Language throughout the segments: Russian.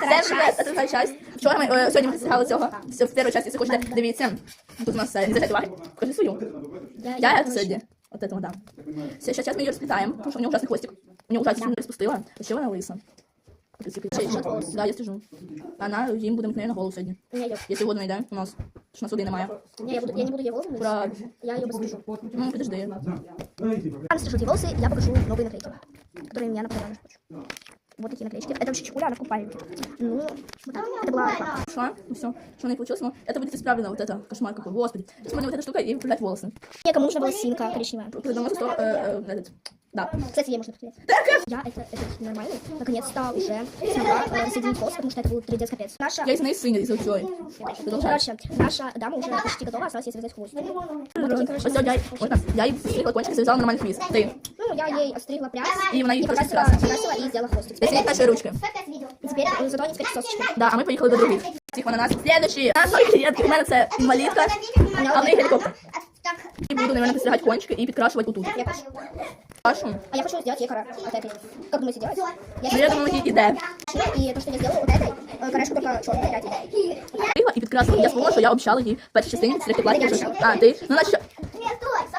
Це вже це друга часть. Вчора ми е, сьогодні ми досягали цього. Все, в першій часті, якщо хочете, дивіться. Тут у нас е, не звертайте уваги. Покажи свою. Я это сьогодні. Вот этого дам. Все, сейчас мы ее расплетаем, потому что у нее ужасный хвостик. У нее ужасно сильно распустила. Еще она лыса. Да, я слежу. Она їм буде мкне на голову сьогодні. Ні, я, Якщо воду знайде у нас. Що у нас води немає. ні, я, буду, я не буду ее волосы мыть. Ура. Я ее пострижу. Ну, подожди. Я настрижу эти волосы, я покажу новые наклейки, которые меня напоминали. Вот такие наклеечки. Это вообще чекуля, она в купальнике. Ну, вот так. Это была. Шла, и все. Что у них получилось, но это будет исправлено, вот это, кошмар какой, господи. Можно вот эта штука и выправлять волосы. Мне кому нужна волосинка коричневая. Потому что, э, э, этот, да. Кстати, ей можно подклеить. Я это, это нормально. Наконец-то уже смогла э, рассоединить волосы, потому что это был трудец капец. Наша... Я из моей сыни, из учой. Продолжай. Короче, наша дама уже почти готова, осталось ей связать хвост. Вот такие, короче, Вот я, вот так, я ей стригла кончик, завязала нормальный хвист. Ты. Ну, я ей отстригла прядь, И она ей и просто покрасила, красила. покрасила и сделала хвостик. Я сидеть нашей ручкой. И теперь э, зато они теперь сосочки. Да, а мы поехали до других. Тихо на нас. Следующий. Наш новий клієнт. У мене це інвалідка, а в неї гелікоптер. І буду, наверное, підстригати кончики і підкрашувати отут. Я хочу. Вашу. А я хочу сделать ей кора от этой. Как думаете делать? Я Ну, я думаю, їй іде. И то, что я сделала вот этой, э, корешку только черной пряди. Стригла і підкрасила. Я вспомнила, що я обіцяла їй в першій частині підстригти плаття. вже. А, ти? Ну, на що?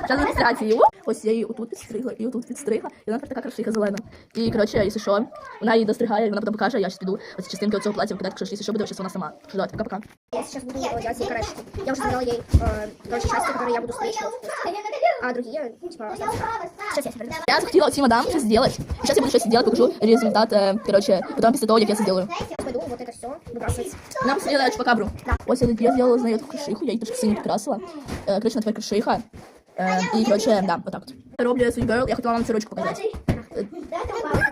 Зараз на підстригати її. Ось я її отут підстригла і отут підстригла. І вона тепер така крашиха зелена. І, коротше, якщо що, вона її достригає, і вона потім покаже, а я зараз піду оці частинки цього плаття викидати, якщо якщо що буде, зараз вона сама. Що, давайте, пока-пока. Я сейчас буду э, делать ей корешку. Я уже сделала ей, э, короче, части, которые я буду стричь. А другие, типа, останутся. Сейчас я себе вернусь. Я захотела всем мадам что сделать. Сейчас я буду что сделать, покажу результат, э, короче, потом после того, как я это сделаю. Сейчас пойду вот это все выбрасывать. Нам посмотрела чупакабру. Ось я, я сделала, знаю, эту крышиху, я її трошки синю підкрасила. Е, короче, на тепер крышиха. Е, і, короче, да, вот так вот. Роблю Sweet Girl, я хотіла вам цю ручку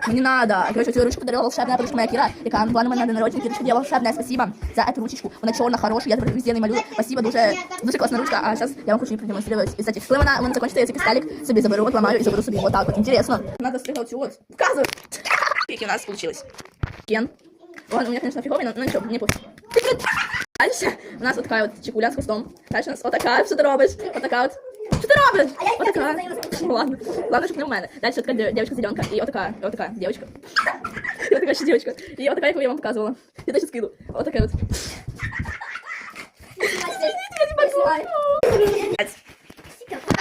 показати. Е, Мені надо. Короче, цю ручку подарила волшебная подружка моя Кира, яка була на мене на день народження. Кирочка, я волшебная, спасибо за эту ручечку. Вона чорна, хороша, я тепер везде не малюю. Спасибо, дуже, дуже класна ручка. А зараз я вам хочу її продемонструвати. І, кстати, коли вона, вона закінчиться, я цей пістолік собі заберу, от ламаю і заберу собі. Вот так вот, интересно. Надо стригла цю от. Показывай. Какие у нас получилось. Кен. Ладно, у меня, конечно, фиговый, но, но ничего, мне пофиг. Дальше у нас вот такая вот чекуля с хвостом. Дальше у нас вот такая, что ты робишь? Вот такая вот. Что ты робишь? Вот такая. Ну ладно. Ладно, чтобы не у мене. Дальше вот такая девочка-зеленка. И вот такая, и вот такая девочка. И вот такая еще девочка. И вот такая, как я вам показывала. Я даже скину. Вот такая вот.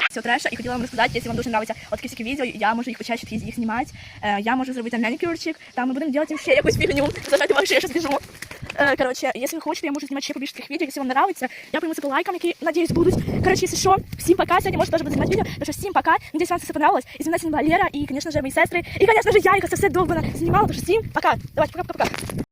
Все трэша, і хотіла вам розказати, якщо вам дуже нравиться от такі всякі відео, я можу їх почаще їх, їх знімати. Е, я можу зробити манікюрчик, там ми будемо робити ще якусь фігню. Зажайте вам, що я щас біжу. Е, коротше, якщо ви хочете, я можу знімати ще побільше таких відео, якщо вам нравиться. Я прийму це по лайкам, які, надіюсь, будуть. Коротше, якщо що, всім пока. Сьогодні може теж буду знімати відео, тому що всім пока. Надіюсь, вам це все понравилось. І зі мною сьогодні була Лера, і, звісно ж, мої сестри. І, звісно ж, я, яка це все довбана знімала, тому що всім пока. Давайте, пока-пока-пока.